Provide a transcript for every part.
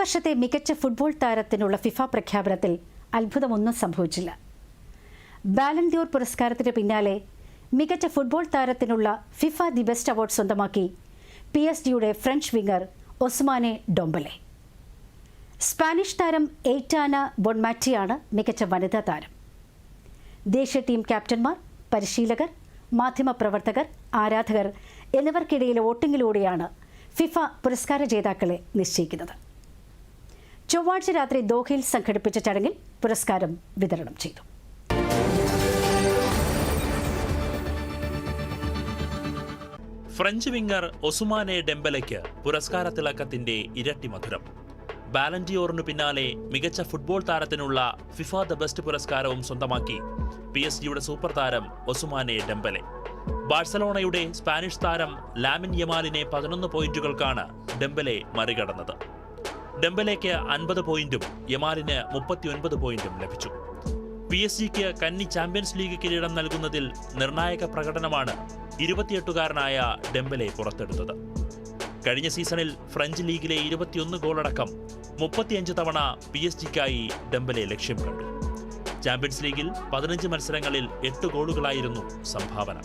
വർഷത്തെ മികച്ച ഫുട്ബോൾ താരത്തിനുള്ള ഫിഫ പ്രഖ്യാപനത്തിൽ അത്ഭുതമൊന്നും സംഭവിച്ചില്ല. ബാലൻദ്യോർ പുരസ്കാരത്തിന് പിന്നാലെ മികച്ച ഫുട്ബോൾ താരത്തിനുള്ള ഫിഫ ദി ബെസ്റ്റ് അവാർഡ് സ്വന്തമാക്കി പി എസ് ജിയുടെ French winger Ousmane Dembele. Spanish താരം എയ്റ്റാന ബൊൺമാറ്റിയാണ് മികച്ച വനിതാ താരം. ദേശീയ ടീം ക്യാപ്റ്റന്മാർ പരിശീലകർ മാധ്യമപ്രവർത്തകർ ആരാധകർ എന്നിവർക്കിടയിലെ വോട്ടിങ്ങിലൂടെയാണ് ഫിഫ പുരസ്കാര ജേതാക്കളെ നിശ്ചയിക്കുന്നത്. ചൊവ്വാഴ്ച രാത്രി ദോഹയിൽ സംഘടിപ്പിച്ച ചടങ്ങിൽ പുരസ്കാരം വിതരണം ചെയ്തു. ഫ്രഞ്ച് വിംഗർ ഒസുമാനെ ഡെംബലയ്ക്ക് പുരസ്കാര തിളക്കത്തിന്റെ ഇരട്ടി മധുരം. ബാലൻഡിയോറിനു പിന്നാലെ മികച്ച ഫുട്ബോൾ താരത്തിനുള്ള ഫിഫ ദ ബെസ്റ്റ് പുരസ്കാരവും സ്വന്തമാക്കി പി എസ് ജിയുടെ സൂപ്പർ താരം ഒസുമാനെ ഡെംബലെ. ബാഴ്സലോണയുടെ സ്പാനിഷ് താരം ലാമിൻ യമാലിനെ പതിനൊന്ന് പോയിന്റുകൾക്കാണ് ഡെംബലെ മറികടന്നത്. ഡെംബലേക്ക് അൻപത് പോയിന്റും യമാലിന് മുപ്പത്തിയൊൻപത് പോയിന്റും ലഭിച്ചു. പി എസ് ജിക്ക് കന്നി ചാമ്പ്യൻസ് ലീഗ് കിരീടം നൽകുന്നതിൽ നിർണായക പ്രകടനമാണ് ഇരുപത്തിയെട്ടുകാരനായ ഡെംബലെ പുറത്തെടുത്തത്. കഴിഞ്ഞ സീസണിൽ ഫ്രഞ്ച് ലീഗിലെ ഇരുപത്തിയൊന്ന് ഗോളടക്കം മുപ്പത്തിയഞ്ച് തവണ പി എസ് ജിക്കായി ഡെംബലെ ലക്ഷ്യം കണ്ടു. ചാമ്പ്യൻസ് ലീഗിൽ പതിനഞ്ച് മത്സരങ്ങളിൽ എട്ട് ഗോളുകളായിരുന്നു സംഭാവന.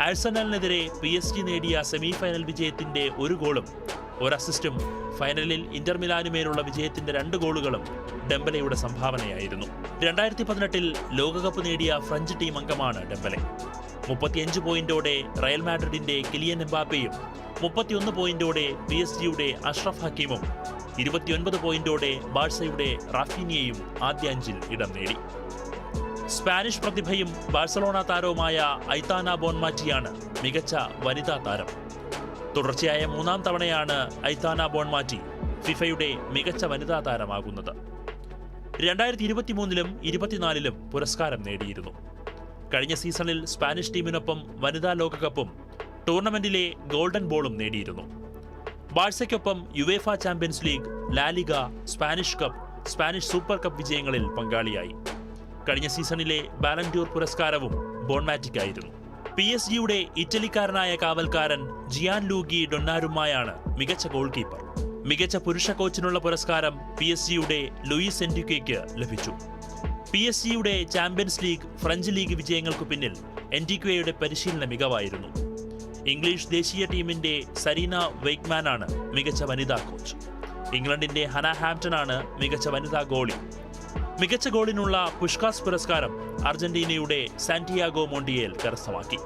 ആഴ്സണലിനെതിരെ പി എസ് ജി നേടിയ സെമിഫൈനൽ വിജയത്തിന്റെ ഒരു ഗോളും ഒരു അസിസ്റ്റും ഫൈനലിൽ ഇന്റർ മിലാനുമേലുള്ള വിജയത്തിന്റെ രണ്ട് ഗോളുകളും ഡെംബലയുടെ സംഭാവനയായിരുന്നു. രണ്ടായിരത്തി പതിനെട്ടിൽ ലോകകപ്പ് നേടിയ ഫ്രഞ്ച് ടീം അംഗമാണ് ഡെംബലെ. മുപ്പത്തിയഞ്ച് പോയിന്റോടെ റയൽ മാഡ്രിഡിന്റെ കിലിയൻ എംബാപ്പയും മുപ്പത്തിയൊന്ന് പോയിന്റോടെ പി എസ് ജിയുടെ അഷ്റഫ് ഹക്കീമും ഇരുപത്തിയൊൻപത് പോയിന്റോടെ ബാഴ്സയുടെ റാഫീനിയയും ആദ്യ അഞ്ചിൽ ഇടം നേടി. സ്പാനിഷ് പ്രതിഭയും ബാഴ്സലോണ താരവുമായ ഐതാന ബോൺമാറ്റിയാണ് മികച്ച വനിതാ താരം. തുടർച്ചയായ മൂന്നാം തവണയാണ് ഐതാന ബോൺമാറ്റി ഫിഫയുടെ മികച്ച വനിതാ താരമാകുന്നത്. രണ്ടായിരത്തി ഇരുപത്തിമൂന്നിലും ഇരുപത്തിനാലിലും പുരസ്കാരം നേടിയിരുന്നു. കഴിഞ്ഞ സീസണിൽ സ്പാനിഷ് ടീമിനൊപ്പം വനിതാ ലോകകപ്പും ടൂർണമെന്റിലെ ഗോൾഡൻ ബോളും നേടിയിരുന്നു. ബാഴ്സയ്ക്കൊപ്പം UEFA Champions League LaLiga Spanish cup Spanish super cup വിജയങ്ങളിൽ പങ്കാളിയായി. കഴിഞ്ഞ സീസണിലെ ബാലൻഡ്യൂർ പുരസ്കാരവും ബോൺമാറ്റിക്കായിരുന്നു. പി എസ് ജിയുടെ ഇറ്റലിക്കാരനായ കാവൽക്കാരൻ ജിയാൻ ലൂഗി ഡൊണ്ണാരുമായാണ് മികച്ച ഗോൾ കീപ്പർ മികച്ച പുരുഷ കോച്ചിനുള്ള പുരസ്കാരം പി എസ് ജിയുടെ ലൂയിസ് എൻഡ്യുക്കയ്ക്ക് ലഭിച്ചു. പി എസ് ജിയുടെ ചാമ്പ്യൻസ് ലീഗ് ഫ്രഞ്ച് ലീഗ് വിജയങ്ങൾക്ക് പിന്നിൽ എൻഡിക്വയുടെ പരിശീലന മികവായിരുന്നു. ഇംഗ്ലീഷ് ദേശീയ ടീമിന്റെ സരീന വെയ്ക്മാനാണ് മികച്ച വനിതാ കോച്ച്. ഇംഗ്ലണ്ടിന്റെ ഹന ആണ് മികച്ച വനിതാ ഗോളി. മികച്ച ഗോളിനുള്ള പുഷ്കാസ് പുരസ്കാരം അർജന്റീനയുടെ സാന്റിയാഗോ മോണ്ടിയേൽ കരസ്ഥമാക്കി.